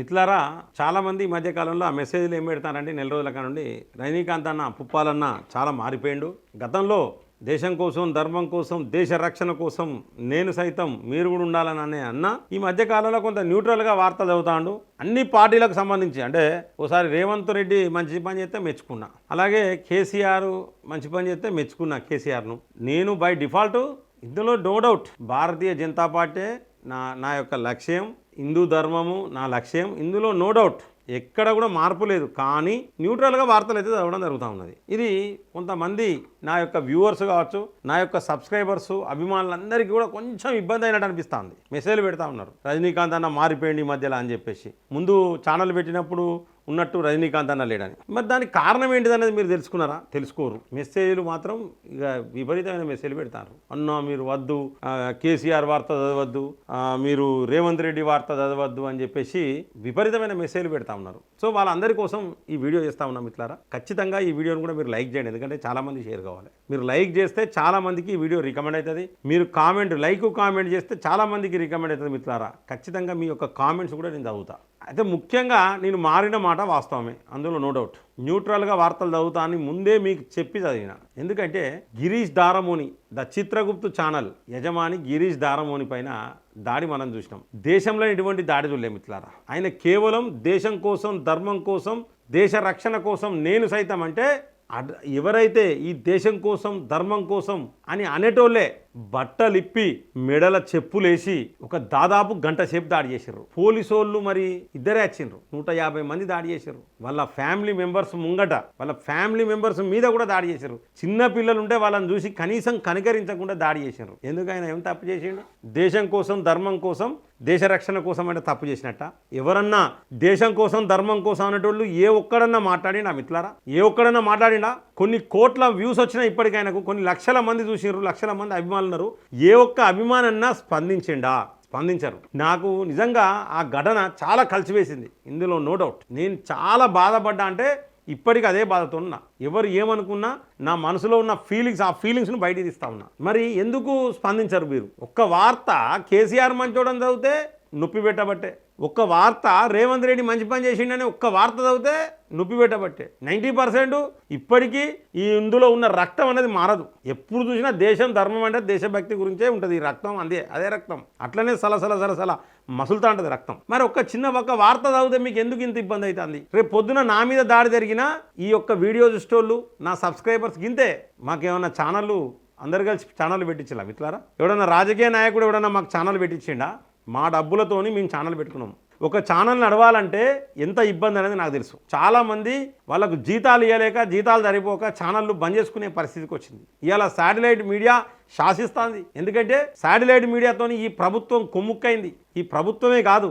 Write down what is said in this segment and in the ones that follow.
మిత్రులారా చాలా మంది ఈ మధ్య కాలంలో ఆ మెసేజ్లు ఏం పెడతారంటే నెల రోజుల కానుండి రజనీకాంత్ అన్న పుప్పాలన్న చాలా మారిపోయిండు. గతంలో దేశం కోసం ధర్మం కోసం దేశ రక్షణ కోసం నేను సైతం మీరు కూడా ఉండాలని అనే అన్న ఈ మధ్యకాలంలో కొంత న్యూట్రల్గా వార్తలు చదువుతాడు. అన్ని పార్టీలకు సంబంధించి అంటే ఓసారి రేవంత్ రెడ్డి మంచి పని చేస్తే మెచ్చుకున్నా. అలాగే కేసీఆర్ మంచి పని చేస్తే మెచ్చుకున్నా కేసీఆర్ను. నేను బై డిఫాల్ట్ ఇందులో నో డౌట్ భారతీయ జనతా పార్టీ నా నా యొక్క లక్ష్యం హిందూ ధర్మము నా లక్ష్యం. ఇందులో నో డౌట్ ఎక్కడ కూడా మార్పు లేదు. కానీ న్యూట్రల్గా వార్తలు అయితే చదవడం జరుగుతూ ఉన్నది. ఇది కొంతమంది నా యొక్క వ్యూవర్స్ కావచ్చు నా యొక్క సబ్స్క్రైబర్స్ అభిమానులందరికీ కూడా కొంచెం ఇబ్బంది అయినట్టు అనిపిస్తుంది. మెసేజ్లు పెడతా ఉన్నారు. రజనీకాంత్ అన్న మారిపోయింది ఈ మధ్యలో అని చెప్పేసి. ముందు ఛానల్ పెట్టినప్పుడు ఉన్నట్టు రజనీకాంత్ అన్న లేడని. మరి దానికి కారణం ఏంటిదనేది మీరు తెలుసుకున్నారా? తెలుసుకోరు. మెసేజ్లు మాత్రం ఇక విపరీతమైన మెసేజ్లు పెడతారు. అన్న మీరు వద్దు. కేసీఆర్ వార్త చదవద్దు. మీరు రేవంత్ రెడ్డి వార్త చదవద్దు అని చెప్పేసి విపరీతమైన మెసేజ్లు పెడతా ఉన్నారు. సో వాళ్ళందరి కోసం ఈ వీడియో చేస్తా ఉన్నాం మిత్రులారా. ఖచ్చితంగా ఈ వీడియోని కూడా మీరు లైక్ చేయండి. ఎందుకంటే చాలా మంది షేర్ కావాలి. మీరు లైక్ చేస్తే చాలామందికి ఈ వీడియో రికమెండ్ అవుతుంది. మీరు కామెంట్ లైక్ కామెంట్ చేస్తే చాలామందికి రికమెండ్ అవుతుంది మిత్రులారా. ఖచ్చితంగా మీ యొక్క కామెంట్స్ కూడా నేను చదువుతా. అయితే ముఖ్యంగా నేను మారిన మాట వాస్తవమే అందులో నో డౌట్ న్యూట్రల్గా వార్తలు చదువుతా అని ముందే మీకు చెప్పి చదివిన. ఎందుకంటే గిరీష్ దారమోని ద చిత్రగుప్తు ఛానల్ యజమాని గిరీష్ దారమోని పైన దాడి మనం చూసినాం. దేశంలో ఎటువంటి దాడి చూడలేము మిత్రులారా. ఆయన కేవలం దేశం కోసం ధర్మం కోసం దేశ రక్షణ కోసం నేను సైతం అంటే అడ్- ఎవరైతే ఈ దేశం కోసం ధర్మం కోసం అని అనేటోళ్ళే బట్టలిప్పి మెడల చెప్పులేసి ఒక దాదాపు గంట సేపు దాడి చేసారు పోలీసు వాళ్ళు మరి ఇద్దరే వచ్చిండ్రు నూట యాభై మంది దాడి చేశారు వాళ్ళ ఫ్యామిలీ మెంబర్స్ ముంగట వాళ్ళ ఫ్యామిలీ మెంబర్స్ మీద కూడా దాడి చేశారు చిన్న పిల్లలు ఉంటే వాళ్ళని చూసి కనీసం కనికరించకుండా దాడి చేశారు ఎందుకైనా ఏం తప్పు చేసిండు? దేశం కోసం ధర్మం కోసం దేశ రక్షణ కోసం అంటే తప్పు చేసినట్ట? ఎవరన్నా దేశం కోసం ధర్మం కోసం అనేటోళ్ళు ఏ ఒక్కడన్నా మాట్లాడినా మిత్రులారా? ఏ ఒక్కడన్నా మాట్లాడినా కొన్ని కోట్ల వ్యూస్ వచ్చినా ఇప్పటికైనాకు కొన్ని లక్షల మంది చూసిర్రు లక్షల మంది అభిమానులు ఉన్నారు ఏ ఒక్క అభిమానన్నా స్పందించిండా? స్పందించారు. నాకు నిజంగా ఆ ఘటన చాలా కలిసివేసింది. ఇందులో నో డౌట్. నేను చాలా బాధపడ్డా అంటే ఇప్పటికి అదే బాధతో ఉన్నా. ఎవరు ఏమనుకున్నా నా మనసులో ఉన్న ఫీలింగ్స్ ఆ ఫీలింగ్స్ను బయట తీస్తా ఉన్నా. మరి ఎందుకు స్పందించరు మీరు ఒక్క వార్త కేసీఆర్ మంచోడని చదివితే నొప్పి పెట్టబట్టే. ఒక్క వార్త రేవంత్ రెడ్డి మంచి పని చేసిండని ఒక్క వార్త చదివితే నొప్పి పెట్టబట్టే. నైంటీ పర్సెంట్ ఇప్పటికీ ఈ ఇందులో ఉన్న రక్తం అనేది మారదు. ఎప్పుడు చూసినా దేశం ధర్మం అంటే దేశభక్తి గురించే ఉంటుంది. ఈ రక్తం అదే అదే రక్తం. అట్లనే సలసల సలసల మసులుతా ఉంటుంది రక్తం. మరి ఒక్క చిన్న ఒక్క వార్త చదివితే మీకు ఎందుకు ఇంత ఇబ్బంది అవుతుంది రేపు పొద్దున నా మీద దాడి జరిగినా ఈ యొక్క వీడియో చూసేటోళ్ళు నా సబ్స్క్రైబర్స్ గింతే మాకేమన్నా ఛానళ్ళు అందరు కలిసి ఛానల్ పెట్టించలా మిత్రులారా? ఎవడన్నా రాజకీయ నాయకుడు ఎవడన్నా మాకు ఛానల్ పెట్టించిండా? మా డబ్బులతోని మేము ఛానల్ పెట్టుకున్నాం. ఒక ఛానల్ నడవాలంటే ఎంత ఇబ్బంది అనేది నాకు తెలుసు. చాలామంది వాళ్ళకు జీతాలు ఇవ్వలేక జీతాలు సరిపోక ఛానళ్ళు బంద్ చేసుకునే పరిస్థితికి వచ్చింది. ఇవాళ శాటిలైట్ మీడియా శాసిస్తుంది. ఎందుకంటే శాటిలైట్ మీడియాతోని ఈ ప్రభుత్వం కొమ్ముక్కైంది. ఈ ప్రభుత్వమే కాదు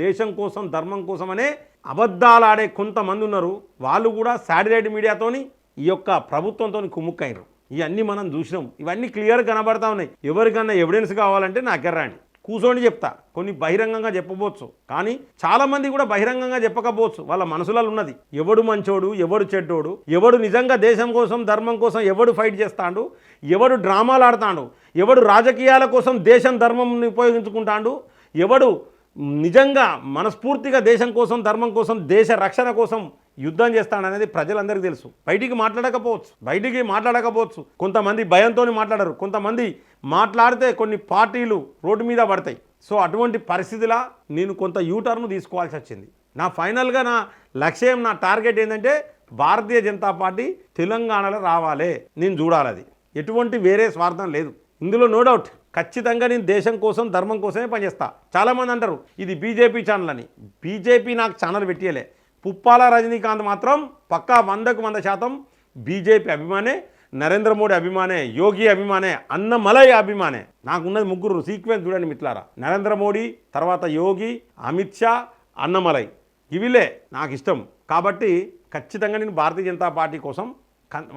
దేశం కోసం ధర్మం కోసం అనే అబద్ధాలు ఆడే కొంతమంది ఉన్నారు. వాళ్ళు కూడా శాటిలైట్ మీడియాతోని ఈ యొక్క ప్రభుత్వంతో కుమ్ముక్కైనరు ఇవన్నీ మనం చూసినాం. ఇవన్నీ క్లియర్ కనబడతా ఉన్నాయి. ఎవరికన్నా ఎవిడెన్స్ కావాలంటే నాకు రండి కూర్చొని చెప్తా. కొన్ని బహిరంగంగా చెప్పబోచ్చు. కానీ చాలామంది కూడా బహిరంగంగా చెప్పకపోవచ్చు. వాళ్ళ మనసులలో ఉన్నది. ఎవడు మంచోడు ఎవడు చెడ్డోడు ఎవడు నిజంగా దేశం కోసం ధర్మం కోసం ఎవడు ఫైట్ చేస్తాడు ఎవడు డ్రామాలు ఆడతాడు ఎవడు రాజకీయాల కోసం దేశం ధర్మంని ఉపయోగించుకుంటాడు ఎవడు నిజంగా మనస్ఫూర్తిగా దేశం కోసం ధర్మం కోసం దేశ రక్షణ కోసం యుద్ధం చేస్తాడనేది ప్రజలందరికీ తెలుసు. బయటికి మాట్లాడకపోవచ్చు. బయటికి మాట్లాడకపోవచ్చు. కొంతమంది భయంతో మాట్లాడరు. కొంతమంది మాట్లాడితే కొన్ని పార్టీలు రోడ్డు మీద పడతాయి. సో అటువంటి పరిస్థితిలా నేను కొంత యూటర్న్ తీసుకోవాల్సి వచ్చింది. నా ఫైనల్గా నా లక్ష్యం నా టార్గెట్ ఏంటంటే భారతీయ జనతా పార్టీ తెలంగాణలో రావాలి. నేను చూడాలది ఎటువంటి వేరే స్వార్థం లేదు. ఇందులో నో డౌట్ ఖచ్చితంగా నేను దేశం కోసం ధర్మం కోసమే పనిచేస్తా. చాలామంది అంటారు ఇది బీజేపీ ఛానల్ అని. బీజేపీ నాకు ఛానల్ పెట్టియలే. పుప్పాల రజనీకాంత్ మాత్రం పక్కా వందకు వంద శాతం బీజేపీ అభిమానే నరేంద్ర మోడీ అభిమానే యోగి అభిమానే అన్నమలై అభిమానే. నాకున్నది ముగ్గురు సీక్వెన్స్ చూడండి మిత్రులారా. నరేంద్ర మోడీ తర్వాత యోగి అమిత్ షా అన్నమలై. ఇవిలే నాకు ఇష్టం కాబట్టి ఖచ్చితంగా నేను భారతీయ జనతా పార్టీ కోసం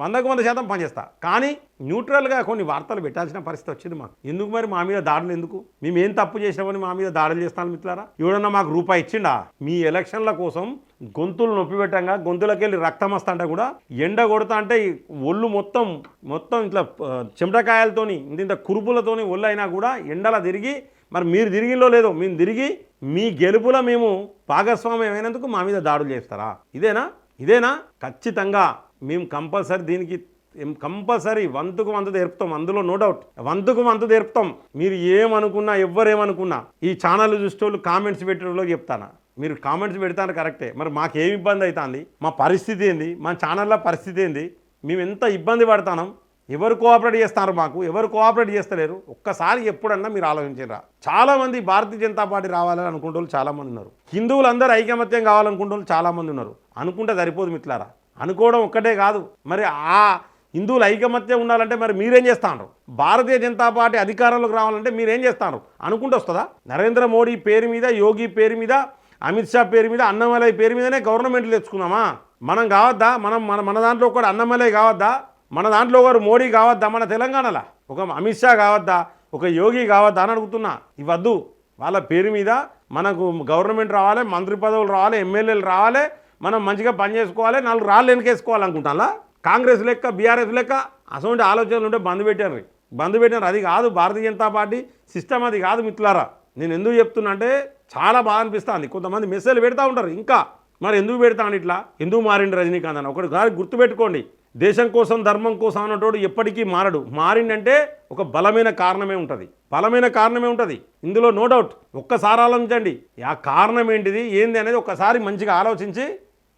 వందకు వంద శాతం పనిచేస్తా. కానీ న్యూట్రల్గా కొన్ని వార్తలు పెట్టాల్సిన పరిస్థితి వచ్చింది మాకు. ఎందుకు మరి మా మీద దాడులు ఎందుకు? మేము ఏం తప్పు చేసినామని మా మీద దాడులు చేస్తాను మిత్రులారా? ఎవడన్నా మాకు రూపాయి ఇచ్చిండా? మీ ఎలక్షన్ల కోసం గొంతులు నొప్పి పెట్టంగా గొంతులకెళ్ళి రక్తం వస్తుంటే కూడా ఎండ కొడతా అంటే ఒళ్ళు మొత్తం మొత్తం ఇట్లా చెమటకాయలతోని ఇంత ఇంత కురుపులతోని ఒళ్ళు అయినా కూడా ఎండలా తిరిగి మరి మీరు తిరిగిలో లేదో మేము తిరిగి మీ గెలుపులో మేము భాగస్వామ్యం అయినందుకు మా మీద దాడులు చేస్తారా? ఇదేనా? ఇదేనా? ఖచ్చితంగా మేము కంపల్సరీ దీనికి కంపల్సరీ వంతుకు వంతు తెరుపుతాం అందులో నో డౌట్ వంతుకు వంతు తెరుపుతాం మీరు ఏమనుకున్నా ఎవ్వరేమనుకున్నా ఈ ఛానల్ చూసేటోళ్ళు కామెంట్స్ పెట్టేటోళ్ళకి చెప్తానా? మీరు కామెంట్స్ పెడతాను కరెక్టే. మరి మాకు ఏమి ఇబ్బంది అవుతుంది మా పరిస్థితి ఏంది? మా ఛానల్లో పరిస్థితి ఏంది? మేము ఎంత ఇబ్బంది పడతాం ఎవరు కోఆపరేట్ చేస్తారు మాకు? ఎవరు కోఆపరేట్ చేస్తలేరు? ఒక్కసారి ఎప్పుడన్నా మీరు ఆలోచించరా. చాలా మంది భారతీయ జనతా పార్టీ రావాలని అనుకుంటే వాళ్ళు ఉన్నారు. హిందువులందరూ ఐకమత్యం కావాలనుకుంటే వాళ్ళు ఉన్నారు. అనుకుంటే సరిపోదు మిట్లారా అనుకోవడం ఒక్కటే కాదు. మరి ఆ హిందువుల ఐకమత్యం ఉండాలంటే మరి మీరేం చేస్తాను భారతీయ జనతా పార్టీ అధికారంలోకి రావాలంటే మీరేం చేస్తాను అనుకుంటూ వస్తుందా? నరేంద్ర మోడీ పేరు మీద యోగి పేరు మీద అమిత్ షా పేరు మీద అన్నమలై పేరు మీదనే గవర్నమెంట్లు తెచ్చుకున్నామా? మనం కావద్దా? మనం మన మన దాంట్లో ఒకటి అన్నమలై కావద్దా? మన దాంట్లో ఒకరు మోడీ కావద్దా? మన తెలంగాణలో? ఒక అమిత్ షా కావద్దా? ఒక యోగి కావద్దా అని అడుగుతున్నా. ఇవద్దు వాళ్ళ పేరు మీద మనకు గవర్నమెంట్ రావాలి మంత్రి పదవులు రావాలి ఎమ్మెల్యేలు రావాలి మనం మంచిగా పని చేసుకోవాలి నాలుగు రాళ్ళు వెనకేసుకోవాలనుకుంటాలా? కాంగ్రెస్ లెక్క బీఆర్ఎస్ లెక్క అటువంటి ఆలోచనలు ఉంటే బంద్ పెట్టారు బంద్ పెట్టారు అది కాదు భారతీయ జనతా పార్టీ సిస్టమ్ అది కాదు మిత్రులారా. నేను ఎందుకు చెప్తున్నా అంటే చాలా బాగా అనిపిస్తుంది. కొంతమంది మెసేజ్లు పెడతా ఉంటారు ఇంకా. మరి ఎందుకు పెడతాను ఇట్లా? ఎందుకు మారిండు రజనీకాంత్ అని? ఒకటిసారి గుర్తుపెట్టుకోండి. దేశం కోసం ధర్మం కోసం అన్నటోడు ఎప్పటికీ మారడు. మారిండంటే ఒక బలమైన కారణమే ఉంటుంది. బలమైన కారణమే ఉంటుంది. ఇందులో నో డౌట్ ఒక్కసారి ఆలోచించండి. ఆ కారణం ఏంటిది? ఏంది అనేది ఒక్కసారి మంచిగా ఆలోచించి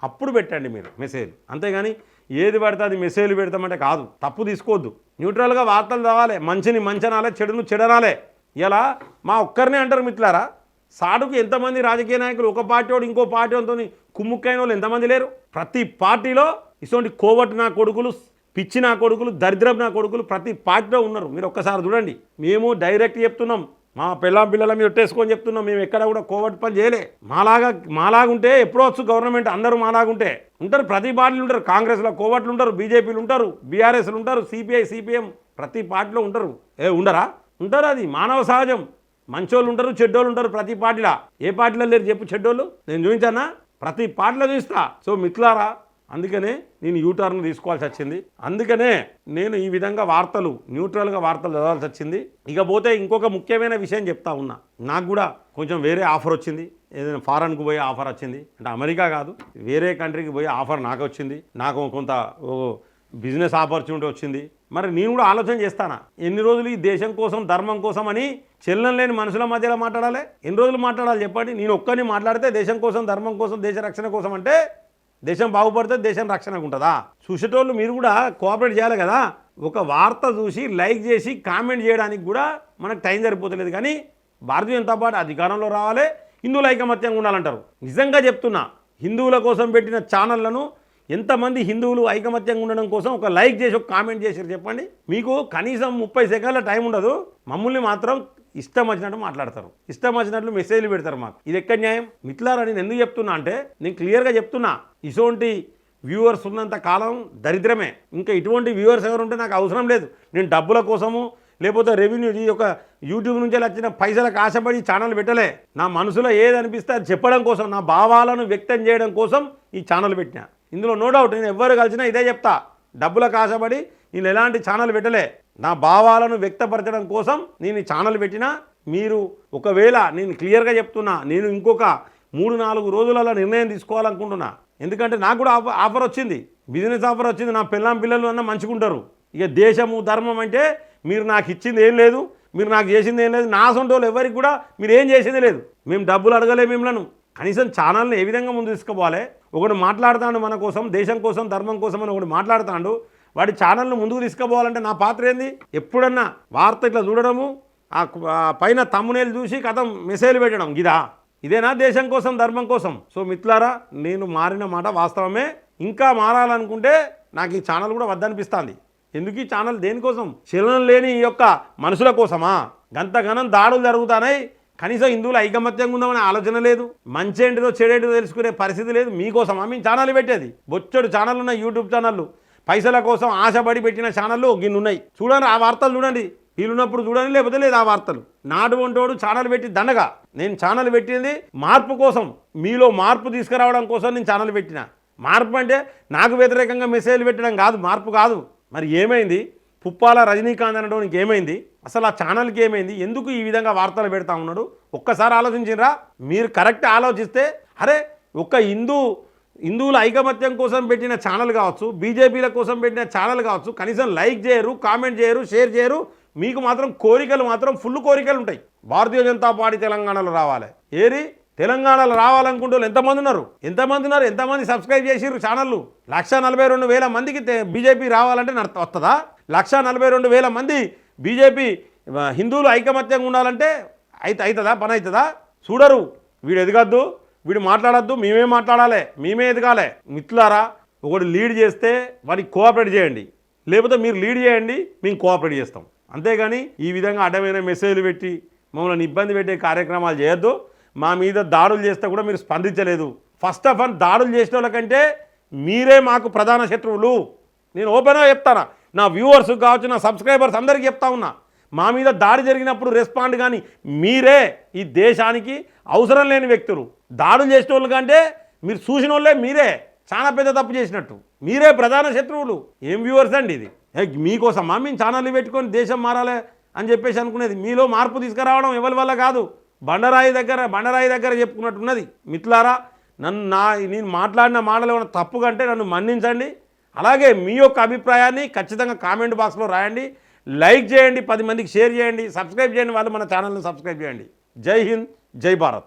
అప్పుడు పెట్టండి మీరు మెసేజ్. అంతేగాని ఏది పడితే అది మెసేజ్లు పెడతామంటే కాదు. తప్పు తీసుకోవద్దు. న్యూట్రల్గా వార్తలు రావాలి. మంచిని మంచనాలే చెడును చెడనాలే ఇలా మా ఒక్కరినే అంటారు మిత్రులారా. సాడుకు ఎంతమంది రాజకీయ నాయకులు? ఒక పార్టీ వాడు ఇంకో పార్టీ వాళ్ళతో కుమ్ముక్కైన వాళ్ళు ఎంతమంది లేరు? ప్రతి పార్టీలో ఇటువంటి కోవట్ నా కొడుకులు పిచ్చి నా కొడుకులు దరిద్రం నా కొడుకులు ప్రతి పార్టీలో ఉన్నారు. మీరు ఒక్కసారి చూడండి. మేము డైరెక్ట్ చెప్తున్నాం. మా పిల్లం పిల్లల మీద ఒట్టేసుకొని చెప్తున్నాం. మేము ఎక్కడ కూడా కోవట్ పని చేయలే. మాలాగా మాలాగుంటే ఎప్పుడో వచ్చు గవర్నమెంట్ అందరూ మాలాగుంటే. ఉంటారు ప్రతి పార్టీలు ఉంటారు. కాంగ్రెస్లో కోవట్లు ఉంటారు బీజేపీలు ఉంటారు బీఆర్ఎస్లు ఉంటారు సిపిఐ సిపిఎం ప్రతి పార్టీలో ఉంటారు. ఏ ఉండరా? ఉంటారు అది. మానవ సహజం. మంచోళ్ళు ఉంటారు చెడ్డోళ్ళు ఉంటారు ప్రతి పార్టీలో. ఏ పార్టీలో లేరు చెప్పు చెడ్డోళ్ళు? నేను చూపించానా? ప్రతి పార్టీలో చూస్తా సో మిత్లారా అందుకనే నేను యూటర్న్ తీసుకోవాల్సి వచ్చింది. అందుకనే నేను ఈ విధంగా వార్తలు న్యూట్రల్గా వార్తలు చదవాల్సి వచ్చింది. ఇకపోతే ఇంకొక ముఖ్యమైన విషయం చెప్తా ఉన్నా. నాకు కూడా కొంచెం వేరే ఆఫర్ వచ్చింది. ఏదైనా ఫారెన్కు పోయే ఆఫర్ వచ్చింది. అంటే అమెరికా కాదు వేరే కంట్రీకి పోయే ఆఫర్ నాకు వచ్చింది. నాకు కొంత బిజినెస్ ఆపర్చునిటీ వచ్చింది. మరి నేను కూడా ఆలోచన చేస్తానా? ఎన్ని రోజులు ఈ దేశం కోసం ధర్మం కోసం అని చెల్లం లేని మనుషుల మధ్యలో మాట్లాడాలి? ఎన్ని రోజులు మాట్లాడాలి చెప్పండి. నేను ఒక్కరిని మాట్లాడితే దేశం కోసం ధర్మం కోసం దేశ రక్షణ కోసం అంటే దేశం బాగుపడితే దేశం రక్షణకు ఉంటుందా? చూసేటోళ్ళు మీరు కూడా కోఆపరేట్ చేయాలి కదా. ఒక వార్త చూసి లైక్ చేసి కామెంట్ చేయడానికి కూడా మనకు టైం సరిపోతలేదు. కానీ భారతీయ జనతా పార్టీ అధికారంలో రావాలి. హిందువుల ఐకమత్యంగా ఉండాలంటారు. నిజంగా చెప్తున్నా హిందువుల కోసం పెట్టిన ఛానళ్ళను ఎంతమంది హిందువులు ఐకమత్యంగా ఉండడం కోసం ఒక లైక్ చేసి ఒక కామెంట్ చేశారు చెప్పండి. మీకు కనీసం ముప్పై సెకండ్ల టైం ఉండదు. మమ్మల్ని మాత్రం ఇష్టం వచ్చినట్టు మాట్లాడతారు. ఇష్టం వచ్చినట్లు మెసేజ్లు పెడతారు మాకు. ఇది ఎక్కడ న్యాయం? మిట్లారా నేను ఎందుకు చెప్తున్నా అంటే నేను క్లియర్గా చెప్తున్నా. ఇటువంటి వ్యూవర్స్ ఉన్నంత కాలం దరిద్రమే. ఇంకా ఇటువంటి వ్యూవర్స్ ఎవరు ఉంటే నాకు అవసరం లేదు. నేను డబ్బుల కోసము లేకపోతే రెవెన్యూ ఈ యొక్క యూట్యూబ్ నుంచి వచ్చిన పైసలకు ఆశపడి ఛానల్ పెట్టలే. నా మనసులో ఏది అనిపిస్తే అది చెప్పడం కోసం నా భావాలను వ్యక్తం చేయడం కోసం ఈ ఛానల్ పెట్టిన. ఇందులో నో డౌట్ నేను ఎవ్వరు కలిసినా ఇదే చెప్తా. డబ్బులకు ఆశపడి నేను ఎలాంటి ఛానల్ పెట్టలే. నా భావాలను వ్యక్తపరచడం కోసం నేను ఛానల్ పెట్టినా మీరు ఒకవేళ నేను క్లియర్గా చెప్తున్నా నేను ఇంకొక మూడు నాలుగు రోజులలో నిర్ణయం తీసుకోవాలనుకుంటున్నా. ఎందుకంటే నాకు కూడా ఆఫర్ ఆఫర్ వచ్చింది. బిజినెస్ ఆఫర్ వచ్చింది. నా పిల్లం పిల్లలు అన్న మంచుకుంటారు ఇక దేశము ధర్మం అంటే మీరు నాకు ఇచ్చింది ఏం లేదు. మీరు నాకు చేసింది ఏం లేదు. నా సొంత వాళ్ళు ఎవరికి కూడా మీరు ఏం చేసేది లేదు. మేము డబ్బులు అడగలే మిమ్మల్ని. కనీసం ఛానల్ని ఏ విధంగా ముందు తీసుకుపోవాలి? ఒకడు మాట్లాడుతాడు మన కోసం దేశం కోసం ధర్మం కోసం అని ఒకడు మాట్లాడుతాడు. వాడి ఛానల్ను ముందుకు తీసుకుపోవాలంటే నా పాత్ర ఏంది? ఎప్పుడన్నా వార్త ఇట్లా చూడడము ఆ పైన తమ్మునేలు చూసి కథం మెసేజ్ పెట్టడం ఇదా? ఇదేనా దేశం కోసం ధర్మం కోసం? సో మిత్రులారా నేను మారిన మాట వాస్తవమే. ఇంకా మారాలనుకుంటే నాకు ఈ ఛానల్ కూడా వద్దనిపిస్తుంది. ఎందుకు ఈ ఛానల్ దేనికోసం? చలనం లేని ఈ యొక్క మనుషుల కోసమా? గంతగనం దాడులు జరుగుతానై కనీసం హిందువులు ఐకమత్యంగా ఉందామనే ఆలోచన లేదు. మంచి ఏంటిదో చెడేంటిదో తెలుసుకునే పరిస్థితి లేదు. మీకోసమా? మేము ఛానల్ పెట్టేది. బొచ్చడు ఛానల్ ఉన్నాయి యూట్యూబ్ ఛానళ్ళు పైసల కోసం ఆశపడి పెట్టిన ఛానళ్ళు గిన్ని ఉన్నాయి చూడండి ఆ వార్తలు చూడండి. వీలున్నప్పుడు చూడండి లేకపోతే లేదు ఆ వార్తలు. నాడు వంటోడు ఛానల్ పెట్టి దండగా. నేను ఛానల్ పెట్టింది మార్పు కోసం. మీలో మార్పు తీసుకురావడం కోసం నేను ఛానల్ పెట్టిన. మార్పు అంటే నాకు వ్యతిరేకంగా మెసేజ్లు పెట్టడం కాదు మార్పు కాదు. మరి ఏమైంది? పుప్పాల రజనీకాంత్ అనడానికి ఏమైంది? అసలు ఆ ఛానల్కి ఏమైంది? ఎందుకు ఈ విధంగా వార్తలు పెడతా ఉన్నాడు? ఒక్కసారి ఆలోచించినరా? మీరు కరెక్ట్ ఆలోచిస్తే అరే ఒక్క హిందూ హిందువుల ఐకమత్యం కోసం పెట్టిన ఛానల్ కావచ్చు బీజేపీల కోసం పెట్టిన ఛానల్ కావచ్చు కనీసం లైక్ చేయరు కామెంట్ చేయరు షేర్ చేయరు. మీకు మాత్రం కోరికలు మాత్రం ఫుల్ కోరికలు ఉంటాయి. భారతీయ జనతా పార్టీ తెలంగాణలో రావాలి. ఏరి తెలంగాణలో రావాలనుకుంటూ వాళ్ళు ఎంతమంది ఉన్నారు? ఎంతమంది ఉన్నారు? ఎంతమంది సబ్స్క్రైబ్ చేసిర్రు ఛానళ్ళు? లక్ష నలభై రెండు వేల మందికి బీజేపీ రావాలంటే వస్తుందా లక్ష నలభై రెండు వేల మంది బీజేపీ హిందువులు ఐకమత్యంగా ఉండాలంటే అయితే అవుతుందా పని అవుతుందా చూడరు. వీడు ఎదగద్దు. వీడు మాట్లాడద్దు మేమే మాట్లాడాలి మేమే ఎదగాలి. మిత్రులారా ఒకటి లీడ్ చేస్తే వారికి కోఆపరేట్ చేయండి. లేకపోతే మీరు లీడ్ చేయండి మేము కోఆపరేట్ చేస్తాం. అంతేగాని ఈ విధంగా అడ్డమైన మెసేజ్లు పెట్టి మమ్మల్ని ఇబ్బంది పెట్టే కార్యక్రమాలు చేయొద్దు. మా మీద దాడులు చేస్తే కూడా మీరు స్పందించలేదు. ఫస్ట్ ఆఫ్ ఆల్ దాడులు చేసిన వాళ్ళకంటే మీరే మాకు ప్రధాన శత్రువులు. నేను ఓపెన్గా చెప్తానా? నా వ్యూవర్స్ కావచ్చు నా సబ్స్క్రైబర్స్ అందరికీ చెప్తా ఉన్నా. మా మీద దాడి జరిగినప్పుడు రెస్పాండ్ కానీ మీరే ఈ దేశానికి అవసరం లేని వ్యక్తులు. దాడులు చేసిన వాళ్ళు కంటే మీరు చూసిన వాళ్ళే మీరే. చాలా పెద్ద తప్పు చేసినట్టు. మీరే ప్రధాన శత్రువులు. ఏం వ్యూవర్స్ అండి ఇది? మీకోసం మీకోసమా? మేము ఛానల్ పెట్టుకొని దేశం మారాలి అని చెప్పేసి అనుకునేది. మీలో మార్పు తీసుకురావడం ఎవరి వల్ల కాదు. బండరాయి దగ్గర బండరాయి దగ్గర చెప్పుకున్నట్టున్నది. మిత్రులారా నన్ను నా నేను మాట్లాడిన మాటలు ఏమైనా తప్పు కంటే నన్ను మన్నించండి. అలాగే మీ యొక్క అభిప్రాయాన్ని ఖచ్చితంగా కామెంట్ బాక్స్లో రాయండి. లైక్ చేయండి పది మందికి షేర్ చేయండి సబ్స్క్రైబ్ చేయండి వాళ్ళు మన ఛానల్ని సబ్స్క్రైబ్ చేయండి. జై హింద్ జై భారత్.